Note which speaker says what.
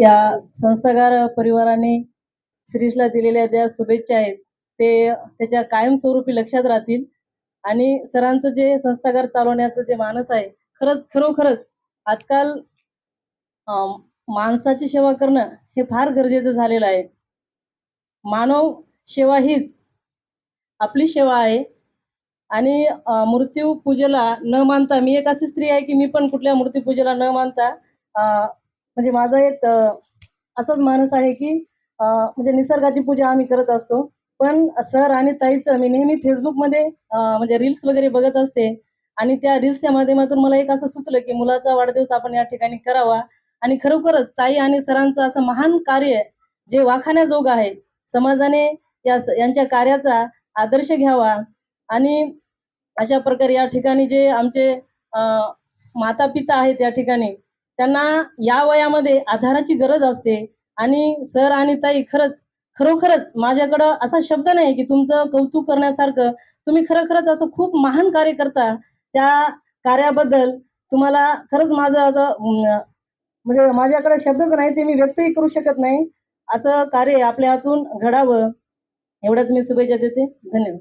Speaker 1: या संस्थागार परिवाराने श्रीषला दिलेल्या ज्या शुभेच्छा आहेत. ते त्याच्या कायमस्वरूपी लक्षात राहतील. आणि सरांचं जे संस्थागार चालवण्याचं जे मानस आहे खरंच खरोखरच आजकाल माणसाची सेवा करणं हे फार गरजेचं झालेलं आहे. मानव सेवा हीच आपली सेवा आहे. आणि मृत्यू पूजेला न मानता मी एक अशी स्त्री आहे की मी पण कुठल्या मृत्यू पूजेला न मानता म्हणजे माझा एक असंच मानस आहे की म्हणजे निसर्गाची पूजा आम्ही करत असतो. पण सर आणि ताईचं मी नेहमी फेसबुकमध्ये म्हणजे रील्स वगैरे बघत असते. आणि त्या रील्सच्या माध्यमातून मला एक असं सुचलं की मुलाचा वाढदिवस आपण या ठिकाणी करावा. आणि खरोखरच ताई आणि सरांचं असं महान कार्य जे वाखाण्याजोग आहे. समाजाने या यांच्या कार्याचा आदर्श घ्यावा. आणि अशा प्रकारे या ठिकाणी जे आमचे माता पिता आहेत या ठिकाणी त्यांना या वयामध्ये आधाराची गरज असते. आणि सर आणि ताई खरंच खरोखरच माझ्याकडं असा शब्द नाही की तुमचं कौतुक करण्यासारखं. तुम्ही खरोखरच असं खूप महान कार्य करता. त्या कार्याबद्दल तुम्हाला खरंच माझं असं म्हणजे माझ्याकडे शब्दच नाही ते मी व्यक्तही करू शकत नाही. असं कार्य आपल्या हातून घडावं. एवढंच मी शुभेच्छा देते. धन्यवाद.